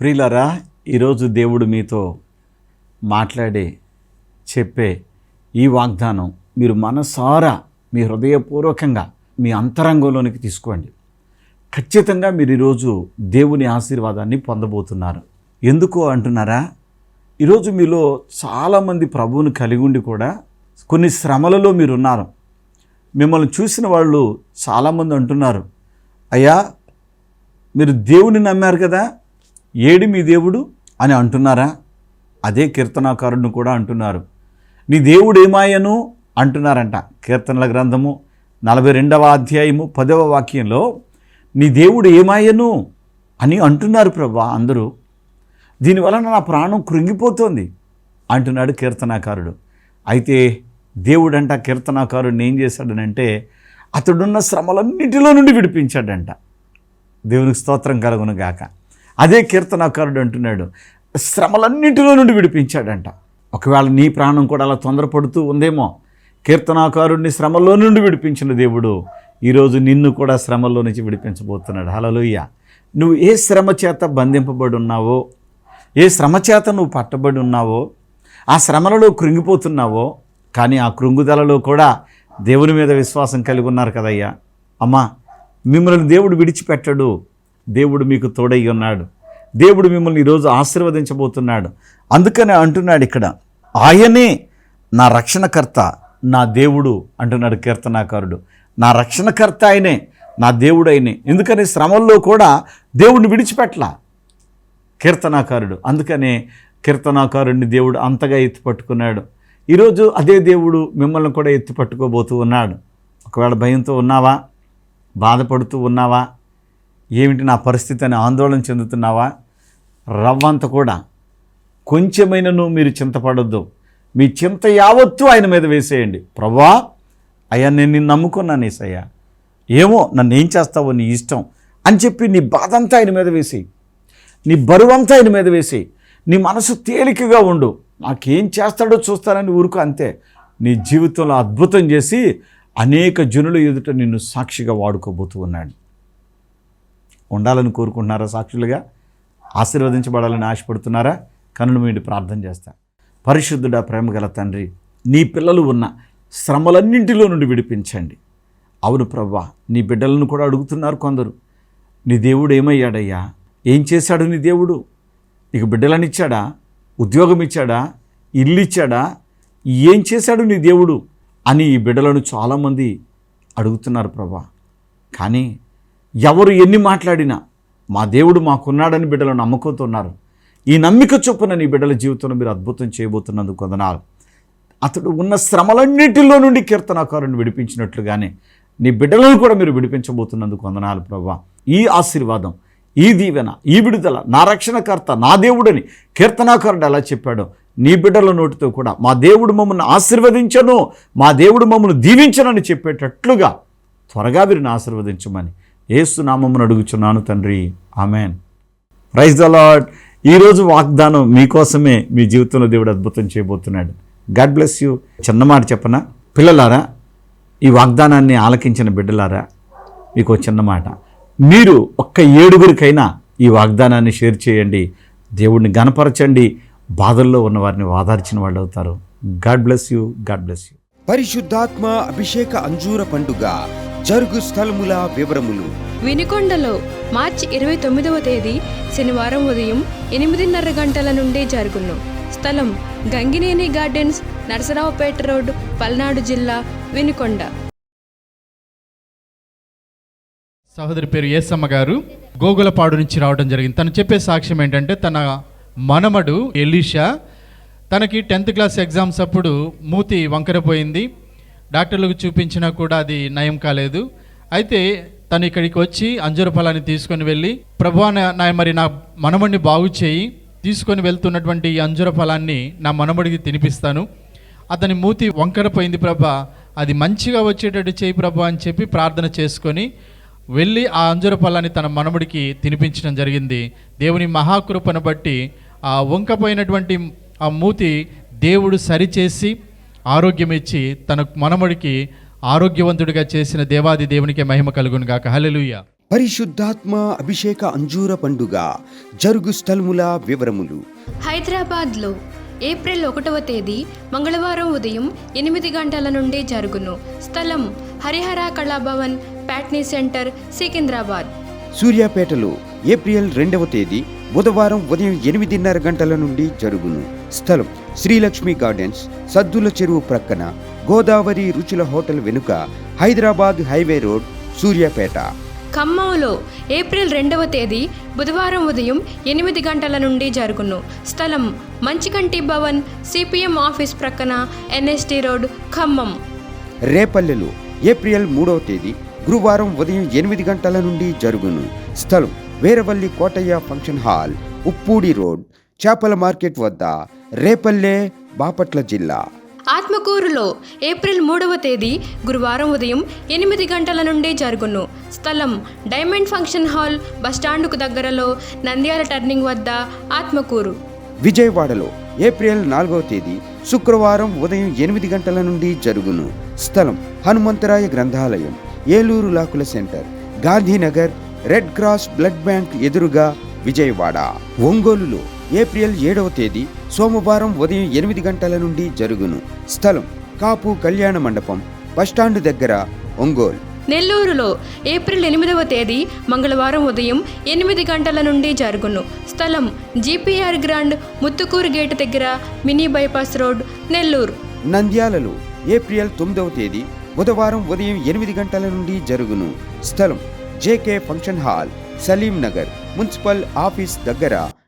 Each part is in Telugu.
ప్రియులరా ఈరోజు దేవుడు మీతో మాట్లాడే చెప్పే ఈ వాగ్దానం మీరు మనసారా మీ హృదయపూర్వకంగా మీ అంతరంగంలోనికి తీసుకోండి. ఖచ్చితంగా మీరు ఈరోజు దేవుని ఆశీర్వాదాన్ని పొందబోతున్నారు. ఎందుకు అంటున్నారా? ఈరోజు మీలో చాలామంది ప్రభువుని కలిగి ఉండి కూడా కొన్ని శ్రమలలో మీరు ఉన్నారు మిమ్మల్ని చూసిన వాళ్ళు చాలామంది అంటున్నారు. అయ్యా మీరు దేవుని నమ్మారు కదా? ఏడి మీ దేవుడు? అని అంటున్నారా? అదే కీర్తనాకారుడిని కూడా అంటున్నారు. నీ దేవుడు ఏమాయను? అంటున్నారంట కీర్తనల గ్రంథము నలభై రెండవ అధ్యాయము పదవ వాక్యంలో నీ దేవుడు ఏమాయను? అని అంటున్నారు ప్రభా అందరూ. దీనివలన నా ప్రాణం కృంగిపోతోంది అంటున్నాడు కీర్తనాకారుడు. అయితే దేవుడంట కీర్తనాకారుడిని ఏం చేశాడనంటే అతడున్న శ్రమలన్నిటిలో నుండి విడిపించాడంట. దేవునికి స్తోత్రం కలుగును గాక. అదే కీర్తనాకారుడు అంటున్నాడు శ్రమలన్నింటిలో నుండి విడిపించాడంట. ఒకవేళ నీ ప్రాణం కూడా అలా తొందరపడుతూ ఉందేమో కీర్తనాకారుడిని శ్రమలో నుండి విడిపించిన దేవుడు ఈరోజు నిన్ను కూడా శ్రమల్లో నుంచి విడిపించబోతున్నాడు. హలలోయ్య నువ్వు ఏ శ్రమ చేత బంధింపబడి ఉన్నావో ఏ శ్రమ చేత నువ్వు పట్టబడి ఉన్నావో ఆ శ్రమలలో కృంగిపోతున్నావో కానీ ఆ కృంగుదలలో కూడా దేవుని మీద విశ్వాసం కలిగి ఉన్నారు కదయ్యా. అమ్మా మిమ్మల్ని దేవుడు విడిచిపెట్టడు. దేవుడు మీకు తోడై ఉన్నాడు. దేవుడు మిమ్మల్ని ఈరోజు ఆశీర్వదించబోతున్నాడు. అందుకనే అంటున్నాడు ఇక్కడ ఆయనే నా రక్షణకర్త నా దేవుడు అంటున్నాడు కీర్తనాకారుడు. నా రక్షణకర్త ఆయనే నా దేవుడు ఆయనే. ఎందుకని శ్రమల్లో కూడా దేవుడిని విడిచిపెట్టల కీర్తనాకారుడు. అందుకనే కీర్తనాకారుడిని దేవుడు అంతగా ఎత్తిపట్టుకున్నాడు. ఈరోజు అదే దేవుడు మిమ్మల్ని కూడా ఎత్తి పట్టుకోబోతూ ఉన్నాడు. ఒకవేళ భయంతో ఉన్నావా? బాధపడుతూ ఉన్నావా? ఏమిటి నా పరిస్థితి అని ఆందోళన చెందుతున్నావా? రవ్వంత కూడా. కొంచెమైనను మీరు చింతపడొద్దు. మీ చింత యావత్తు ఆయన మీద వేసేయండి. ప్రభా అయ్యా నేను నిన్ను నమ్ముకున్నాను ఏసయ్యా. ఏమో నన్ను ఏం చేస్తావో నీ ఇష్టం అని చెప్పి నీ బాధ అంతా ఆయన మీద వేసి నీ బరువంతా ఆయన మీద వేసి నీ మనసు తేలికగా ఉండు. నాకేం చేస్తాడో చూస్తానని ఊరుకు అంతే. నీ జీవితంలో అద్భుతం చేసి అనేక జనుల ఎదుట నిన్ను సాక్షిగా వాడుకోబోతూ ఉన్నాడు. ఉండాలని కోరుకుంటున్నారా సాక్షులుగా? ఆశీర్వదించబడాలని ఆశపడుతున్నారా? కనులు మీడి ప్రార్థన చేస్తా. పరిశుద్ధుడా ప్రేమగల తండ్రి నీ పిల్లలు ఉన్న శ్రమలన్నింటిలో నుండి విడిపించండి. అవును ప్రవ్వా నీ బిడ్డలను కూడా అడుగుతున్నారు కొందరు. నీ దేవుడు ఏమయ్యాడయ్యా? ఏం చేశాడు నీ దేవుడు? నీకు బిడ్డలను ఇచ్చాడా? ఉద్యోగం ఇచ్చాడా? ఇల్లు ఇచ్చాడా? ఏం చేశాడు నీ దేవుడు? అని ఈ బిడ్డలను చాలామంది అడుగుతున్నారు ప్రభా కానీ ఎవరు ఎన్ని మాట్లాడినా మా దేవుడు మాకున్నాడని బిడ్డలు నమ్మకంతున్నారు ఈ నమ్మిక చొప్పున నీ బిడ్డల జీవితంలో మీరు అద్భుతం చేయబోతున్నందుకు కొందనాలు అతడు ఉన్న శ్రమలన్నిటిలో నుండి కీర్తనాకారుని విడిపించినట్లుగానే నీ బిడ్డలను కూడా మీరు విడిపించబోతున్నందుకు వందనాలు ప్రభా. ఈ ఆశీర్వాదం ఈ దీవెన ఈ విడుదల నా రక్షణకర్త నా దేవుడని కీర్తనాకారుడు ఎలా చెప్పాడో నీ బిడ్డల నోటితో కూడా మా దేవుడు మమ్మల్ని ఆశీర్వదించను మా దేవుడు మమ్మల్ని దీవించనని చెప్పేటట్లుగా త్వరగా వీరిని ఆశీర్వదించమని ఏసు నామమును అడుగుచున్నాను తండ్రి. ఆమెన్. ప్రైజ్ ద లాడ్ ఈరోజు వాగ్దానం మీకోసమే మీ జీవితంలో దేవుడు అద్భుతం చేయబోతున్నాడు. God bless you. చిన్న మాట చెప్పనా? పిల్లలారా ఈ వాగ్దానాన్ని ఆలకించిన బిడ్డలారా మీకు చిన్న మాట. మీరు ఒక్క ఏడుగురికైనా ఈ వాగ్దానాన్ని షేర్ చేయండి. దేవుడిని గనపరచండి బాధల్లో ఉన్న వారిని వాదార్చిన వాళ్ళు అవుతారు. God bless you. God bless you. పరిశుద్ధాత్మ అభిషేక అంజూర పండుగ జరుగు స్థలముల వివరములు. వినుకొండలో మార్చి ఇరవై తొమ్మిదవ తేదీ శనివారం ఉదయం ఎనిమిదిన్నర గంటల నుండి జరుగును. స్థలం గంగినేని గార్డెన్స్ నరసరావుపేట రోడ్ పల్నాడు జిల్లా వినుకొండ. సహోదరి పేరు ఏసమ్మ గారు. గోగులపాడు నుంచి రావడం జరిగింది. తను చెప్పే సాక్ష్యం ఏంటంటే తన మనమడు ఎలీషా. తనకి టెన్త్ క్లాస్ ఎగ్జామ్స్ అప్పుడు మూతి వంకరపోయింది డాక్టర్లకు చూపించినా కూడా అది నయం కాలేదు. అయితే తను ఇక్కడికి వచ్చి అంజూర ఫలాన్ని తీసుకొని వెళ్ళి ప్రభు నా మరి నా మనమడిని బాగు చేయి. తీసుకొని వెళ్తున్నటువంటి ఈ అంజూర ఫలాన్ని నా మనమడికి తినిపిస్తాను. అతని మూతి వంకరపోయింది ప్రభా. అది మంచిగా వచ్చేటట్టు చేయి ప్రభా అని చెప్పి ప్రార్థన చేసుకొని వెళ్ళి ఆ అంజుర ఫలాన్ని తన మనముడికి తినిపించడం జరిగింది. దేవుని మహాకృపను బట్టి ఆ వంకపోయినటువంటి ఆ మూతి దేవుడు సరిచేసి ఆరోగ్యం ఇచ్చి తన మనముడికి ఆరోగ్యవంతుడిగా చేసిన దేవాది దేవునికి మహిమ కలుగును గాక. హల్లెలూయా. పరిశుద్ధాత్మ అభిషేక అంజూర పండుగ జరుగు స్థలముల వివరములు. హైదరాబాద్లో ఏప్రిల్ ఒకటవ తేదీ మంగళవారం ఉదయం ఎనిమిది గంటల నుండి జరుగును. స్థలం హరిహర కళాభవన్ ప్యాట్నీ సెంటర్ సికింద్రాబాద్. సూర్యాపేటలో ఏప్రిల్ రెండవ తేదీ బుధవారం ఉదయం ఎనిమిదిన్నర గంటల నుండి జరుగును. స్థలం శ్రీలక్ష్మి గార్డెన్స్ సద్దుల చెరువు ప్రక్కన గోదావరి రుచుల హోటల్ వెనుక హైదరాబాద్ హైవే రోడ్ సూర్యాపేట. ఖమ్మంలో ఏప్రిల్ రెండవ తేదీ బుధవారం ఉదయం ఎనిమిది గంటల నుండి జరుగును. స్థలం మంచికంటి భవన్ సిపిఎం ఆఫీస్ ప్రక్కన ఎన్ఎస్టి రోడ్ ఖమ్మం. రేపల్లెలో ఏప్రిల్ మూడవ తేదీ గురువారం ఉదయం ఎనిమిది గంటల నుండి జరుగును. స్థలం Veeravalli Kotaiah function hall Uppudi road చేపల మార్కెట్ వద్ద రేపల్లె బాపట్ల జిల్లా. ఆత్మకూరులో ఏప్రిల్ మూడవ తేదీ గురువారం ఉదయం ఎనిమిది గంటల నుండి జరుగును. స్థలం డైమండ్ ఫంక్షన్ హాల్ బస్టాండుకు దగ్గరలో నంద్యాల టర్నింగ్ వద్ద ఆత్మకూరు. విజయవాడలో ఏప్రిల్ నాలుగవ తేదీ శుక్రవారం ఉదయం ఎనిమిది గంటల నుండి జరుగును. స్థలం హనుమంతరాయ గ్రంథాలయం Eluru లాకుల centre Gandhinagar red cross blood bank ఎదురుగా విజయవాడ. ఒంగోలులో ఏప్రిల్ ఏడవ తేదీ సోమవారం ఉదయం ఎనిమిది గంటల నుండి జరుగును. స్థలం కాపు కళ్యాణ మండపం బస్టాండ్ దగ్గర ఒంగోలు. నెల్లూరులో ఏప్రిల్ ఎనిమిదవ తేదీ మంగళవారం ఉదయం ఎనిమిది గంటల నుండి జరుగును. స్థలం జీపీఆర్ గ్రాండ్ ముత్తుకూరు గేట్ దగ్గర మినీ బైపాస్ రోడ్ నెల్లూరు. నంద్యాలలో ఏప్రిల్ తొమ్మిదవ తేదీ బుధవారం ఉదయం ఎనిమిది గంటల నుండి జరుగును. స్థలం JK function hall Salim Nagar municipal office దగ్గర.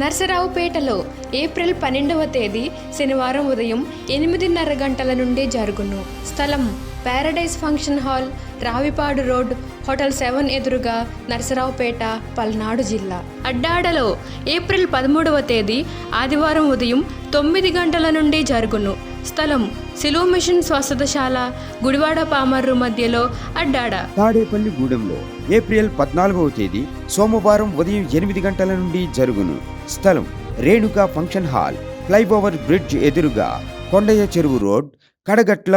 నర్సరావుపేటలో ఏప్రిల్ పన్నెండవ తేదీ శనివారం ఉదయం ఎనిమిదిన్నర గంటల నుండి జరుగును. స్థలం paradise function hall Ravipadu road hotel seven ఎదురుగా నర్సరావుపేట పల్నాడు జిల్లా. అడ్డాడలో ఏప్రిల్ పదమూడవ తేదీ ఆదివారం ఉదయం తొమ్మిది గంటల నుండి జరుగును. స్థలం సిలువ మిషన్ స్వస్థతశాల గుడివాడ పామర్రు మధ్యలో అడ్డాడ. తాడేపల్లి గూడెంలో ఏప్రిల్ పద్నాలుగవ తేదీ సోమవారం ఉదయం ఎనిమిది గంటల నుండి జరుగును. స్థలం Renuka function hall flyover bridge ఎదురుగా కొండయ్య చెరువు రోడ్ కడగట్ల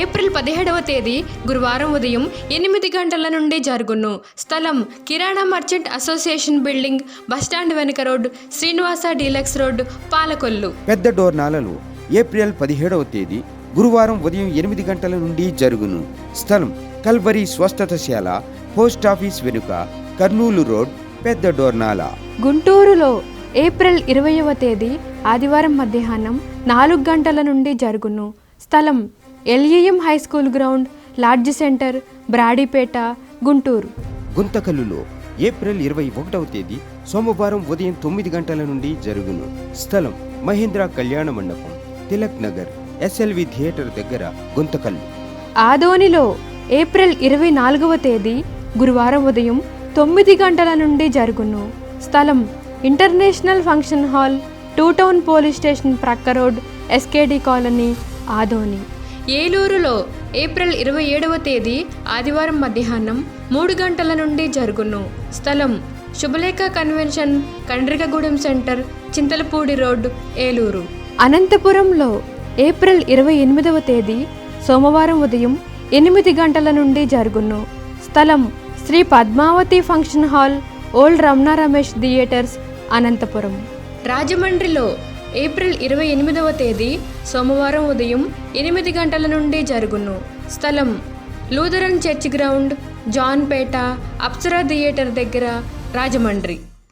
ఏప్రిల్ పదిహేడవ తేదీ గురువారం ఉదయం ఎనిమిది గంటల నుండి జరుగును. స్థలం కిరాణా merchant association building bus stand వెనుక road Srinivasa deluxe road Palakollu. పెద్ద డోర్నాలలో ఏప్రిల్ పదిహేడవ తేదీ గురువారం ఉదయం ఎనిమిది గంటల నుండి జరుగును. స్థలం కల్వరి స్వస్థతశాల పోస్ట్ ఆఫీస్ వెనుక కర్నూలు రోడ్ పెద్ద డోర్నాల గుంటూరులో ఏప్రిల్ ఇరవైవ తేదీ ఆదివారం మధ్యాహ్నం నాలుగు గంటల నుండి జరుగును. స్థలం LEM high school ground lodge centre Brodipet Guntur. గుంతకల్లులో April ఇరవై ఒకటవ తేదీ సోమవారం ఉదయం తొమ్మిది గంటల నుండి జరుగును. స్థలం మహేంద్ర కళ్యాణ మండపం తిలక్ నగర్ ఎస్ఎల్వి థియేటర్ దగ్గర గుంతకల్లు. ఆదోనిలో ఏప్రిల్ ఇరవై నాలుగవ తేదీ గురువారం ఉదయం తొమ్మిది గంటల నుండి జరుగును. స్థలం international function hall two town police station ప్రక్క రోడ్ ఎస్కేడి కాలనీ ఆదోని. ఏలూరులో ఏప్రిల్ ఇరవై ఏడవ తేదీ ఆదివారం మధ్యాహ్నం మూడు గంటల నుండి జరుగును. స్థలం Subhalekha convention Kondrikagudem centre Chintalapudi road Eluru. అనంతపురంలో ఏప్రిల్ ఇరవై ఎనిమిదవ తేదీ సోమవారం ఉదయం ఎనిమిది గంటల నుండి జరుగును. స్థలం Sri Sri Padmavathi function hall old Ramana Ramesh theatres Anantapur. రాజమండ్రిలో ఏప్రిల్ ఇరవై ఎనిమిదవ తేదీ సోమవారం ఉదయం ఎనిమిది గంటల నుండి జరుగును. స్థలం Lutheran church ground Janpet Apsara theatre దగ్గర రాజమండ్రి.